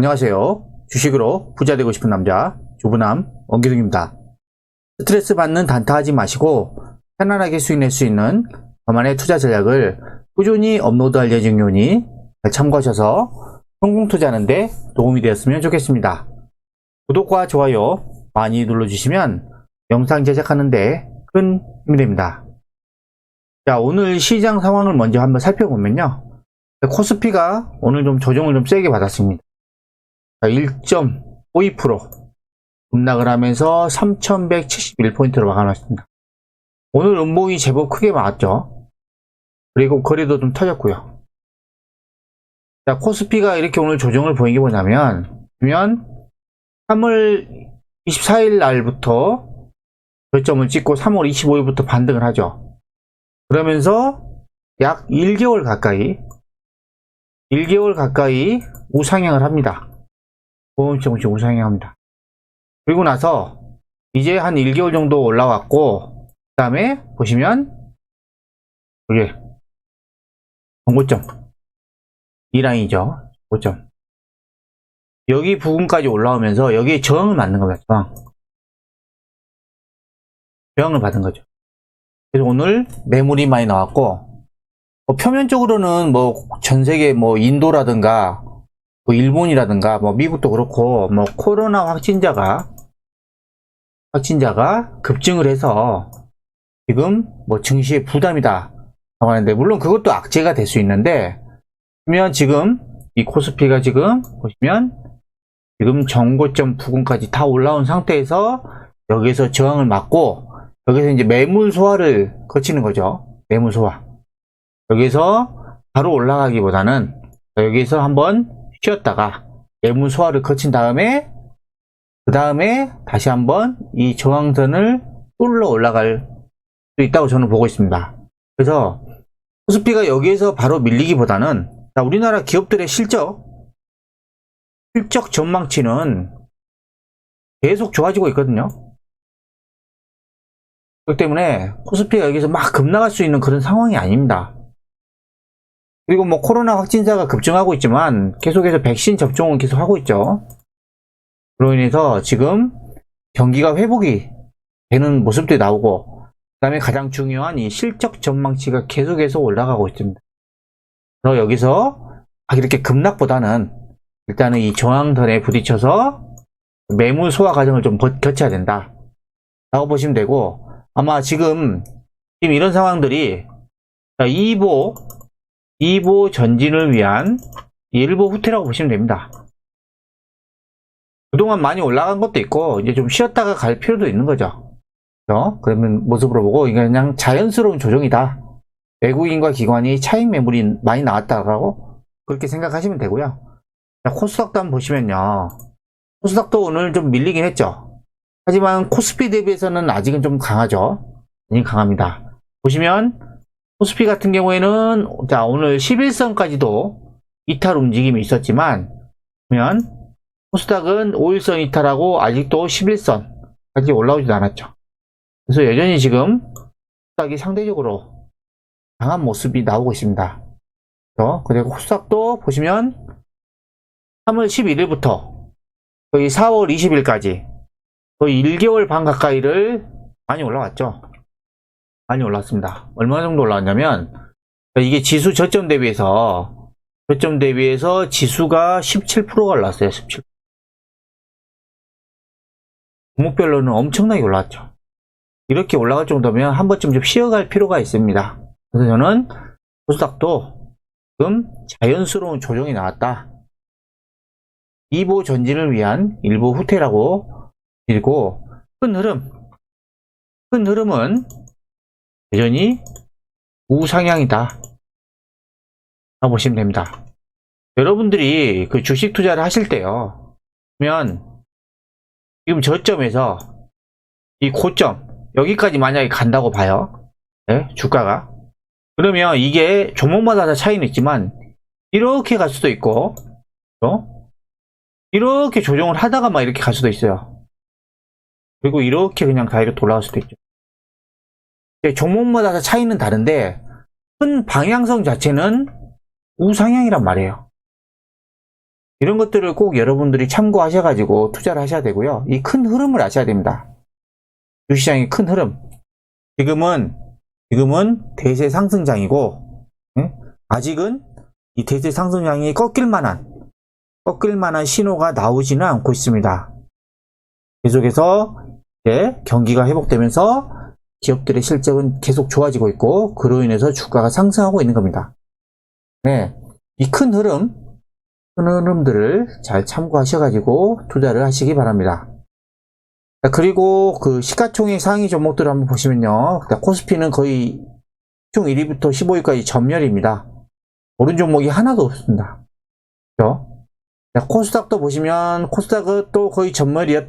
안녕하세요. 주식으로 부자 되고 싶은 남자 주부남 원기둥입니다. 스트레스 받는 단타하지 마시고 편안하게 수익낼 수 있는 저만의 투자 전략을 꾸준히 업로드 할 예정이오니 잘 참고하셔서 성공 투자하는데 도움이 되었으면 좋겠습니다. 구독과 좋아요 많이 눌러주시면 영상 제작하는데 큰 힘이 됩니다. 자, 오늘 시장 상황을 먼저 한번 살펴보면요. 코스피가 오늘 좀 조정을 좀 세게 받았습니다. 1.52% 급락을 하면서 3171포인트로 막아놨습니다. 오늘 음봉이 제법 크게 막았죠. 그리고 거래도 좀 터졌고요. 자, 코스피가 이렇게 오늘 조정을 보인 게 뭐냐면, 보면 3월 24일 날부터 저점을 찍고 3월 25일부터 반등을 하죠. 그러면서 약 1개월 가까이 1개월 가까이 우상향을 합니다. 보험증시 우상향합니다. 그리고 나서 이제 한 1개월 정도 올라왔고 그 다음에 보시면 이게 정고점 이 라인이죠. 고점 여기 부분까지 올라오면서 여기에 저항을 맞는 겁니다. 저항. 저항을 받은 거죠. 그래서 오늘 매물이 많이 나왔고 뭐 표면적으로는 뭐 전 세계 뭐 인도라든가 뭐 일본이라든가 뭐 미국도 그렇고 뭐 코로나 확진자가 확진자가 급증을 해서 지금 뭐 증시에 부담이다 하는데 물론 그것도 악재가 될 수 있는데 보면 지금 이 코스피가 지금 보시면 지금 정고점 부근까지 다 올라온 상태에서 여기서 저항을 맞고 여기서 이제 매물 소화를 거치는 거죠. 매물 소화. 여기서 바로 올라가기보다는 여기서 한번 쉬었다가 매물 소화를 거친 다음에 그 다음에 다시 한번 이 저항선을 뚫러 올라갈 수 있다고 저는 보고 있습니다. 그래서 코스피가 여기에서 바로 밀리기보다는 자, 우리나라 기업들의 실적 실적 전망치는 계속 좋아지고 있거든요. 그렇기 때문에 코스피가 여기서 막 급나갈 수 있는 그런 상황이 아닙니다. 그리고 뭐 코로나 확진자가 급증하고 있지만 계속해서 백신 접종은 계속 하고 있죠. 그로 인해서 지금 경기가 회복이 되는 모습들이 나오고 그 다음에 가장 중요한 이 실적 전망치가 계속해서 올라가고 있습니다. 그래서 여기서 막 이렇게 급락보다는 일단은 이 저항선에 부딪혀서 매물 소화 과정을 좀 버- 거쳐야 된다. 라고 보시면 되고 아마 지금 지금 이런 상황들이 2보 2보 전진을 위한 1보 후퇴라고 보시면 됩니다. 그동안 많이 올라간 것도 있고 이제 좀 쉬었다가 갈 필요도 있는 거죠. 그죠? 그러면 모습으로 보고 이게 그냥 자연스러운 조정이다. 외국인과 기관이 차익 매물이 많이 나왔다라고 그렇게 생각하시면 되고요. 자, 코스닥도 한번 보시면요. 코스닥도 오늘 좀 밀리긴 했죠. 하지만 코스피 대비해서는 아직은 좀 강하죠. 많이 강합니다. 보시면 코스피 같은 경우에는 자 오늘 11선까지도 이탈 움직임이 있었지만 보면 코스닥은 5일선 이탈하고 아직도 11선까지 올라오지도 않았죠. 그래서 여전히 지금 코스닥이 상대적으로 강한 모습이 나오고 있습니다. 그리고 코스닥도 보시면 3월 11일부터 거의 4월 20일까지 거의 1개월 반 가까이를 많이 올라왔죠. 많이 올랐습니다. 얼마 정도 올라왔냐면 이게 지수 저점 대비해서 저점 대비해서 지수가 17%가 올랐어요. 17. 종목별로는 엄청나게 올랐죠. 이렇게 올라갈 정도면 한 번쯤 좀 쉬어갈 필요가 있습니다. 그래서 저는 코스닥도 지금 자연스러운 조정이 나왔다. 2보 전진을 위한 일부 후퇴라고 그리고 큰 흐름 큰 흐름은 여전히 우상향이다 보시면 됩니다 여러분들이 그 주식 투자를 하실 때요 그러면 지금 저점에서 이 고점 여기까지 만약에 간다고 봐요 네, 주가가 그러면 이게 종목마다 다 차이는 있지만 이렇게 갈 수도 있고 어? 이렇게 조정을 하다가 막 이렇게 갈 수도 있어요. 그리고 이렇게 그냥 다이로 돌아갈 수도 있죠. 근데 종목마다 다 차이는 다른데 큰 방향성 자체는 우상향이란 말이에요. 이런 것들을 꼭 여러분들이 참고하셔가지고 투자를 하셔야 되고요. 이 큰 흐름을 아셔야 됩니다. 주시장의 큰 흐름. 지금은, 지금은 대세 상승장이고, 예? 아직은 이 대세 상승장이 꺾일 만한, 꺾일 만한 신호가 나오지는 않고 있습니다. 계속해서 이제 경기가 회복되면서 기업들의 실적은 계속 좋아지고 있고, 그로 인해서 주가가 상승하고 있는 겁니다. 네. 이 큰 흐름, 큰 흐름들을 잘 참고하셔가지고 투자를 하시기 바랍니다. 자, 그리고 그 시가총액 상위 종목들을 한번 보시면요. 자, 코스피는 거의 총 1위부터 15위까지 전멸입니다. 오른 종목이 하나도 없습니다. 자, 코스닥도 보시면 코스닥은 또 거의 전멸이었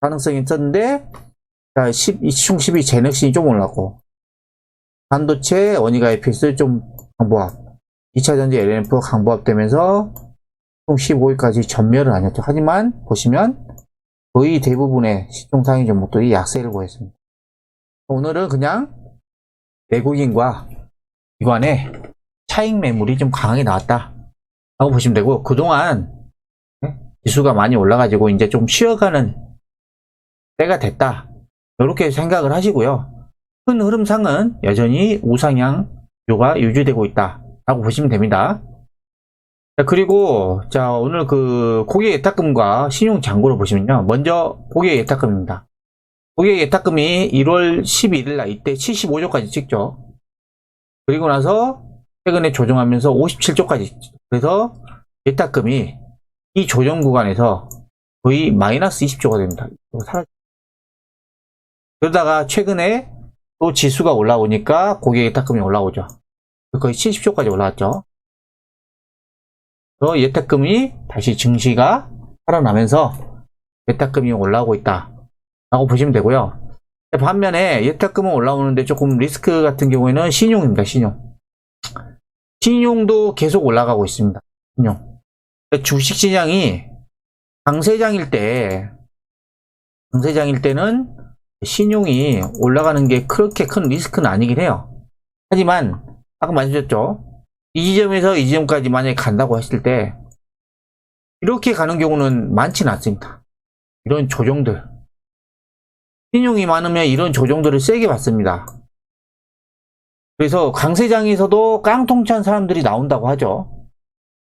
가능성이 있었는데 자, 10, 총 10위 제넥신이 좀 올랐고 반도체 원희가 EPS 좀 강보합 2차전지 LNF 강보합되면서 총 15위까지 전멸은 아니었죠. 하지만 보시면 거의 대부분의 시총 상위 종목들이 약세를 보였습니다. 오늘은 그냥 외국인과 기관의 차익 매물이 좀 강하게 나왔다. 라고 보시면 되고, 그동안 네? 지수가 많이 올라가지고 이제 좀 쉬어가는 때가 됐다. 이렇게 생각을 하시고요. 큰 흐름상은 여전히 우상향요가 유지되고 있다. 라고 보시면 됩니다. 자, 그리고, 자, 오늘 그, 고객 예탁금과 신용 잔고를 보시면요. 먼저, 고객 예탁금입니다. 고객 예탁금이 1월 11일 날 이때 75조까지 찍죠. 그리고 나서, 최근에 조정하면서 57조까지 찍죠. 그래서, 예탁금이 이 조정 구간에서 거의 마이너스 20조가 됩니다. 사라- 그러다가 최근에 또 지수가 올라오니까 고객 예탁금이 올라오죠. 거의 70조까지 올라왔죠. 그래서 예탁금이 다시 증시가 살아나면서 예탁금이 올라오고 있다. 라고 보시면 되고요. 반면에 예탁금은 올라오는데 조금 리스크 같은 경우에는 신용입니다. 신용. 신용도 계속 올라가고 있습니다. 신용. 주식 시장이 강세장일 때, 강세장일 때는 신용이 올라가는 게 그렇게 큰 리스크는 아니긴 해요. 하지만, 아까 말씀드렸죠. 이 지점에서 이 지점까지 만약에 간다고 했을 때 이렇게 가는 경우는 많지는 않습니다. 이런 조정들 신용이 많으면 이런 조정들을 세게 받습니다. 그래서 강세장에서도 깡통찬 사람들이 나온다고 하죠.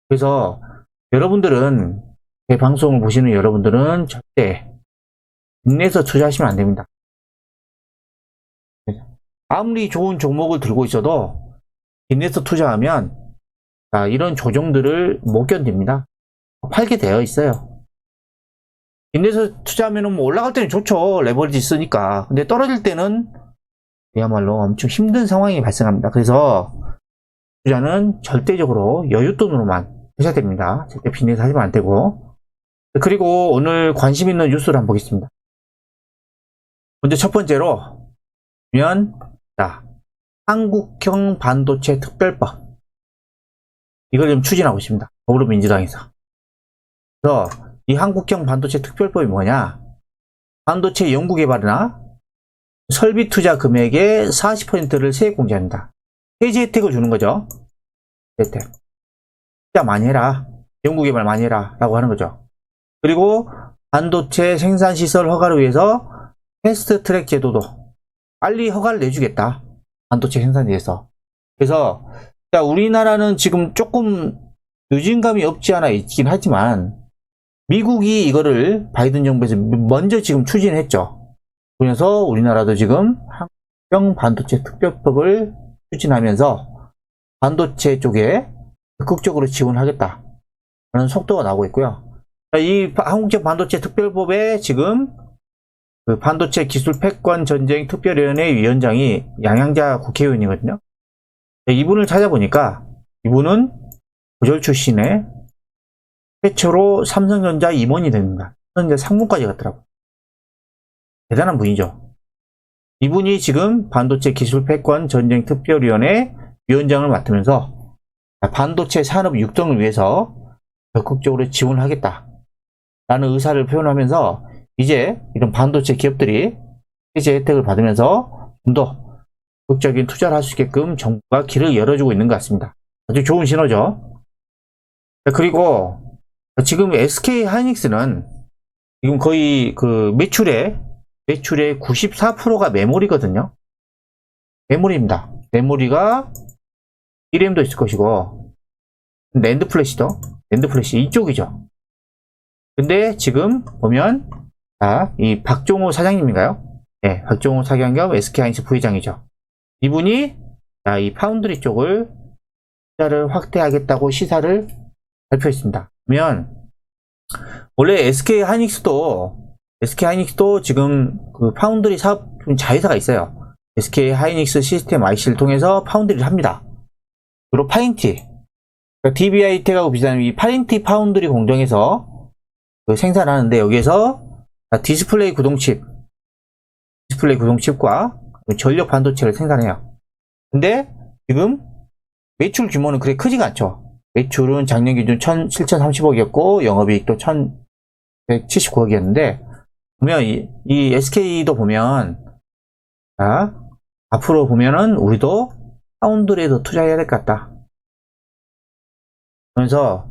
그래서 여러분들은 제 방송을 보시는 여러분들은 절대 인내서 투자하시면 안 됩니다. 아무리 좋은 종목을 들고 있어도 빚내서 투자하면 자, 이런 조정들을 못 견딥니다. 팔게 되어 있어요. 빚내서 투자하면 뭐 올라갈 때는 좋죠. 레버리지 있으니까. 근데 떨어질 때는 그야말로 엄청 힘든 상황이 발생합니다. 그래서 투자는 절대적으로 여윳돈으로만 하셔야 됩니다. 절대 빚내서 하시면 안 되고. 그리고 오늘 관심 있는 뉴스를 한번 보겠습니다. 먼저 첫 번째로 보면 자, 한국형 반도체 특별법. 이걸 지금 추진하고 있습니다. 더불어민주당에서. 그래서 이 한국형 반도체 특별법이 뭐냐? 반도체 연구개발이나 설비 투자 금액의 40%를 세액 공제합니다. 세제 혜택을 주는 거죠. 혜택. 투자 많이 해라. 연구개발 많이 해라. 라고 하는 거죠. 그리고 반도체 생산시설 허가를 위해서 패스트 트랙 제도도 빨리 허가를 내주겠다. 반도체 생산지에서. 그래서 자, 우리나라는 지금 조금 늦은 감이 없지 않아 있긴 하지만 미국이 이거를 바이든 정부에서 먼저 지금 추진했죠. 그래서 우리나라도 지금 한국형 반도체 특별법을 추진하면서 반도체 쪽에 적극적으로 지원하겠다. 라는 속도가 나오고 있고요. 자, 이 한국형 반도체 특별법에 지금 그 반도체 기술 패권 전쟁 특별위원회 위원장이 양양자 국회의원이거든요. 네, 이분을 찾아보니까 이분은 고졸 출신의 최초로 삼성전자 임원이 됩니다. 삼성전자 상무까지 갔더라고. 대단한 분이죠. 이분이 지금 반도체 기술 패권 전쟁 특별위원회 위원장을 맡으면서 반도체 산업 6등을 위해서 적극적으로 지원하겠다. 라는 의사를 표현하면서 이제 이런 반도체 기업들이 세제 혜택을 받으면서 좀 더 적극적인 투자를 할 수 있게끔 정부가 길을 열어주고 있는 것 같습니다. 아주 좋은 신호죠. 자, 그리고 지금 SK 하이닉스는 지금 거의 그 매출의 매출의 94%가 메모리거든요. 메모리입니다. 메모리가 DRAM도 있을 것이고 랜드 플래시도 랜드 플래시 이쪽이죠. 근데 지금 보면 자, 이 박종호 사장님인가요? 네, 박종호 사장 겸 SK 하이닉스 부회장이죠. 이분이 자, 이 파운드리 쪽을 투자를 확대하겠다고 시사를 발표했습니다. 그러면 원래 SK 하이닉스도 SK 하이닉스도 지금 그 파운드리 사업 자회사가 있어요. SK 하이닉스 시스템 IC를 통해서 파운드리를 합니다. 주로 파인티, 그러니까 DBI 텍하고 비슷한 이 파인티 파운드리 공정에서 그 생산하는데 여기에서 디스플레이 구동칩, 디스플레이 구동칩과 전력 반도체를 생산해요. 근데 지금 매출 규모는 그렇게 크지가 않죠. 매출은 작년 기준 1 7,030억이었고 영업이익도 1,179억이었는데 보면 이, 이 SK도 보면 자, 앞으로 보면은 우리도 파운드리에도 투자해야 될 것 같다. 그래서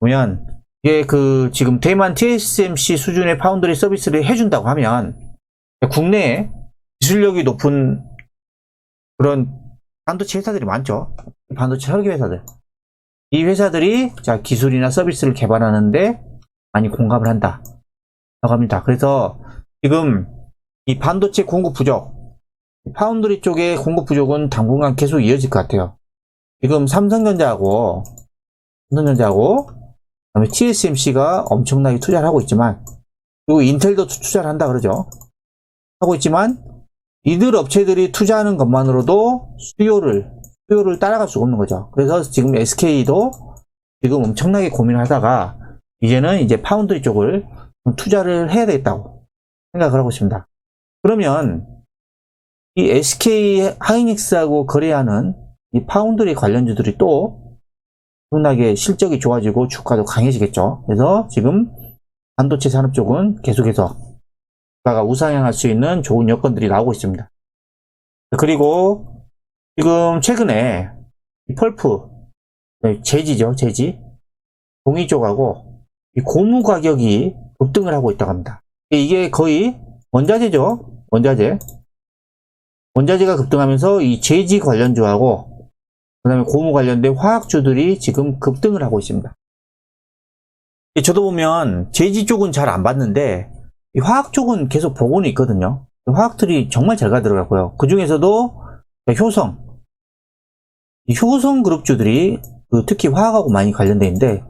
보면 이게 그 지금 대만 TSMC 수준의 파운드리 서비스를 해준다고 하면 국내에 기술력이 높은 그런 반도체 회사들이 많죠. 반도체 설계 회사들. 이 회사들이 자 기술이나 서비스를 개발하는데 많이 공감을 한다. 라고 합니다. 그래서 지금 이 반도체 공급 부족, 파운드리 쪽의 공급 부족은 당분간 계속 이어질 것 같아요. 지금 삼성전자하고 삼성전자하고 그 다음에 TSMC가 엄청나게 투자를 하고 있지만 그리고 인텔도 투- 투자를 한다 그러죠. 하고 있지만 이들 업체들이 투자하는 것만으로도 수요를 수요를 따라갈 수가 없는 거죠. 그래서 지금 SK도 지금 엄청나게 고민하다가 이제는 이제 파운드리 쪽을 좀 투자를 해야 되겠다고 생각을 하고 있습니다. 그러면 이 SK 하이닉스하고 거래하는 이 파운드리 관련주들이 또 엄청나게 실적이 좋아지고 주가도 강해지겠죠. 그래서 지금 반도체 산업 쪽은 계속해서 주가가 우상향할 수 있는 좋은 여건들이 나오고 있습니다. 그리고 지금 최근에 이 펄프 네, 재지죠, 재지 동의 쪽하고 이 고무 가격이 급등을 하고 있다고 합니다. 이게 거의 원자재죠, 원자재. 원자재가 급등하면서 이 재지 관련주하고 그 다음에 고무 관련된 화학주들이 지금 급등을 하고 있습니다. 저도 보면 재지 쪽은 잘 안 봤는데 이 화학 쪽은 계속 보고는 있거든요. 화학들이 정말 잘 가더라고요. 그 중에서도 효성, 이 효성 그룹주들이 그 특히 화학하고 많이 관련돼 있는데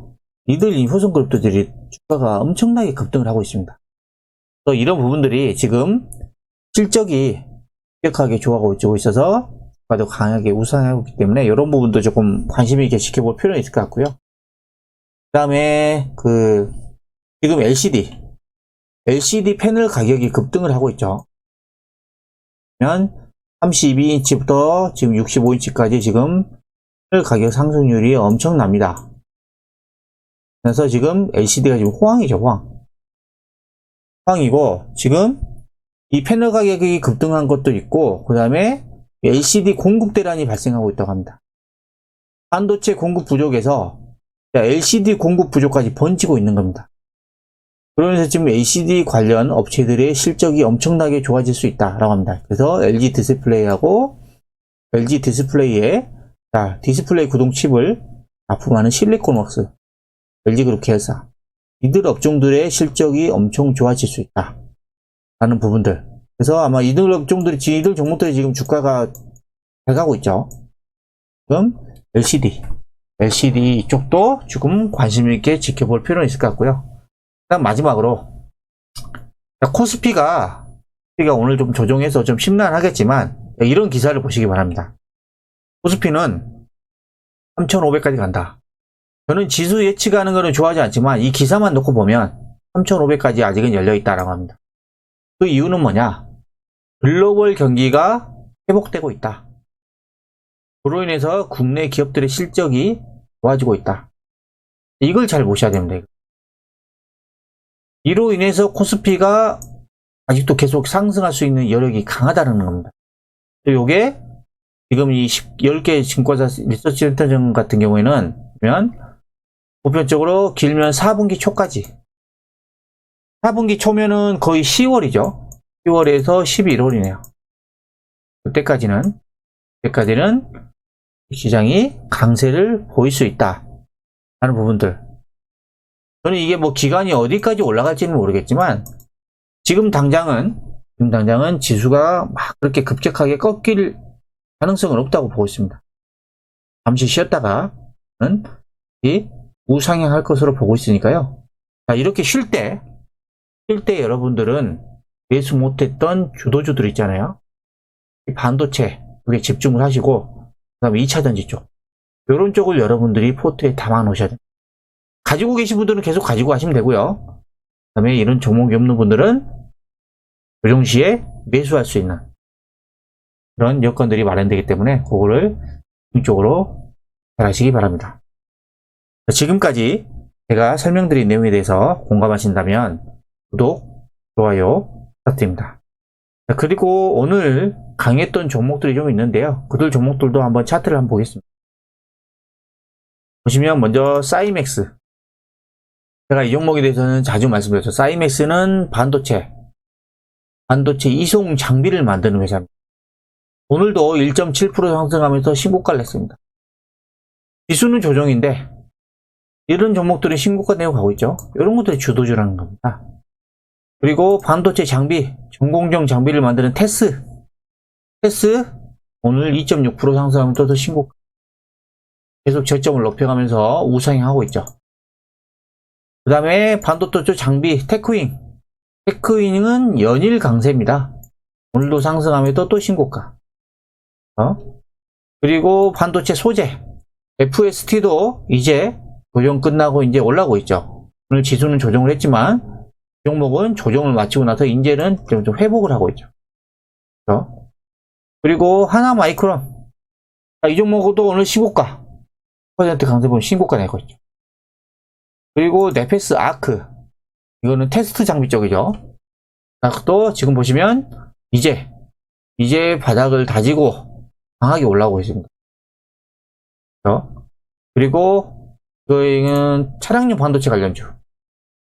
이들 이 효성 그룹주들이 주가가 엄청나게 급등을 하고 있습니다. 또 이런 부분들이 지금 실적이 급격하게 좋아지고 있어서 주가도 강하게 우상하고 있기 때문에 이런 부분도 조금 관심 있게 지켜볼 필요는 있을 것 같고요. 그 다음에 그 지금 LCD LCD 패널 가격이 급등을 하고 있죠. 그러면 32인치부터 지금 65인치까지 지금 패널 가격 상승률이 엄청납니다. 그래서 지금 LCD가 지금 호황이죠, 호황. 호황이고, 지금 이 패널 가격이 급등한 것도 있고, 그 다음에 LCD 공급 대란이 발생하고 있다고 합니다. 반도체 공급 부족에서 LCD 공급 부족까지 번지고 있는 겁니다. 그러면서 지금 LCD 관련 업체들의 실적이 엄청나게 좋아질 수 있다라고 합니다. 그래서 LG 디스플레이하고 LG 디스플레이에 자, 디스플레이 구동 칩을 납품하는 실리콘웍스, LG그룹 계열사 이들 업종들의 실적이 엄청 좋아질 수 있다. 라는 부분들. 그래서 아마 이들 업종들이 이들 종목들이 지금 주가가 잘 가고 있죠. 지금 LCD, LCD 쪽도 조금 관심 있게 지켜볼 필요는 있을 것 같고요. 그다음 마지막으로 코스피가 코스피가 오늘 좀 조정해서 좀 심란하겠지만 이런 기사를 보시기 바랍니다. 코스피는 3,500까지 간다. 저는 지수 예측하는 거는 좋아하지 않지만 이 기사만 놓고 보면 3,500까지 아직은 열려 있다라고 합니다. 그 이유는 뭐냐? 글로벌 경기가 회복되고 있다. 그로 인해서 국내 기업들의 실적이 좋아지고 있다. 이걸 잘 보셔야 됩니다. 이로 인해서 코스피가 아직도 계속 상승할 수 있는 여력이 강하다는 겁니다. 또 요게 지금 이 10, 10개 증권사 리서치 센터점 같은 경우에는 보면 보편적으로 길면 4분기 초까지. 4분기 초면은 거의 10월이죠. 10월에서 11월이네요. 그때까지는, 그때까지는 시장이 강세를 보일 수 있다. 하는 부분들. 저는 이게 뭐 기간이 어디까지 올라갈지는 모르겠지만, 지금 당장은, 지금 당장은 지수가 막 그렇게 급격하게 꺾일 가능성은 없다고 보고 있습니다. 잠시 쉬었다가는 이 우상향할 것으로 보고 있으니까요. 자, 이렇게 쉴 때, 쉴 때 여러분들은 매수 못했던 주도주들 있잖아요. 이 반도체, 그게 집중을 하시고, 그 다음에 2차전지 쪽. 이런 쪽을 여러분들이 포트에 담아 놓으셔야 됩니다. 가지고 계신 분들은 계속 가지고 가시면 되고요. 그 다음에 이런 종목이 없는 분들은 조정 시에 매수할 수 있는 그런 여건들이 마련되기 때문에 그거를 이쪽으로 잘 하시기 바랍니다. 지금까지 제가 설명드린 내용에 대해서 공감하신다면 구독, 좋아요 자, 그리고 오늘 강했던 종목들이 좀 있는데요. 그들 종목들도 한번 차트를 한번 보겠습니다. 보시면 먼저 사이맥스. 제가 이 종목에 대해서는 자주 말씀드렸죠. 사이맥스는 반도체, 반도체 이송 장비를 만드는 회사입니다. 오늘도 1.7% 상승하면서 신고가를 냈습니다. 지수는 조정인데 이런 종목들이 신고가 내고 가고 있죠. 이런 것들이 주도주라는 겁니다. 그리고 반도체 장비, 전공정 장비를 만드는 테스. 테스 오늘 2.6% 상승하면서 또 신고가. 계속 저점을 높여가면서 우상향하고 있죠. 그 다음에 반도체 장비 테크윙. 테크윙은 연일 강세입니다. 오늘도 상승하면서 또 신고가. 어? 그리고 반도체 소재. FST도 이제 조정 끝나고 이제 올라오고 있죠. 오늘 지수는 조정을 했지만 종목은 조정을 마치고 나서 이제는 좀, 좀 회복을 하고 있죠. 그렇죠? 그리고 하나 마이크론. 자, 이 종목도 오늘 신고가. 퍼센트 강세 보면 신고가 내고 있죠. 그리고 네페스 아크. 이거는 테스트 장비 쪽이죠. 아크도 지금 보시면 이제 이제 바닥을 다지고 강하게 올라오고 있습니다. 그렇죠? 그리고 이거는 차량용 반도체 관련주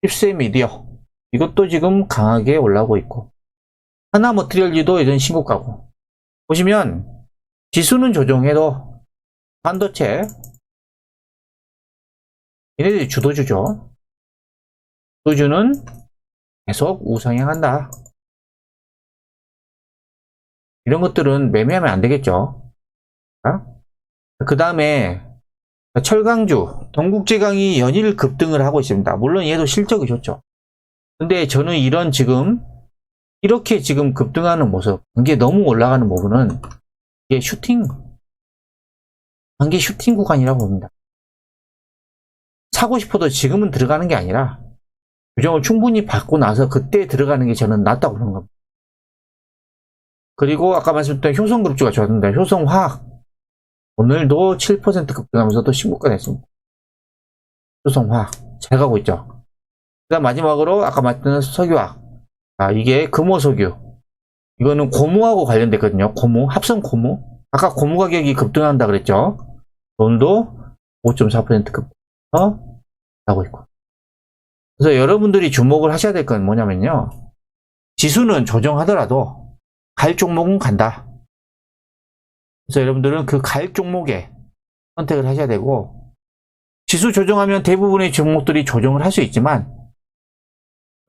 힙세 미디어 이것도 지금 강하게 올라오고 있고 하나 머트리얼지도 예전 신고가고. 보시면 지수는 조정해도 반도체. 얘네들이 주도주죠. 주도주는 계속 우상향한다. 이런 것들은 매매하면 안 되겠죠. 그 다음에 철강주, 동국제강이 연일 급등을 하고 있습니다. 물론 얘도 실적이 좋죠. 근데 저는 이런 지금 이렇게 지금 급등하는 모습, 이게 너무 올라가는 부분은 이게 슈팅, 단계 슈팅 구간이라고 봅니다. 사고 싶어도 지금은 들어가는 게 아니라 규정을 충분히 받고 나서 그때 들어가는 게 저는 낫다고 겁니다. 그리고 아까 말씀드렸던 효성그룹주가 좋았는데 효성화학 오늘도 7% 급등하면서 또 신고가 냈습니다. 수성화학 잘 가고 있죠. 그다음 마지막으로 아까 말했던 석유화학 아 이게 금호석유 이거는 고무하고 관련됐거든요. 고무 합성 고무 아까 고무 가격이 급등한다 그랬죠. 오늘도 5.4% 급등해서 가고 있고 그래서 여러분들이 주목을 하셔야 될 건 뭐냐면요. 지수는 조정하더라도 갈 종목은 간다. 그래서 여러분들은 그 갈 종목에 선택을 하셔야 되고 지수 조정하면 대부분의 종목들이 조정을 할 수 있지만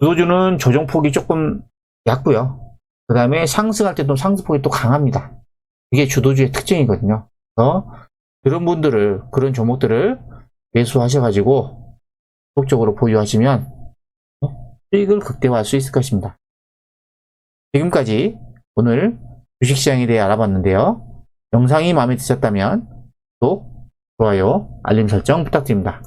주도주는 조정폭이 조금 얕고요. 그 다음에 상승할 때도 상승폭이 또 강합니다. 이게 주도주의 특징이거든요. 그래서 그런 분들을 그런 종목들을 매수하셔가지고 적극적으로 보유하시면 수익을 극대화할 수 있을 것입니다. 지금까지 오늘 주식시장에 대해 알아봤는데요. 영상이 마음에 드셨다면 구독, 좋아요, 알림 설정 부탁드립니다.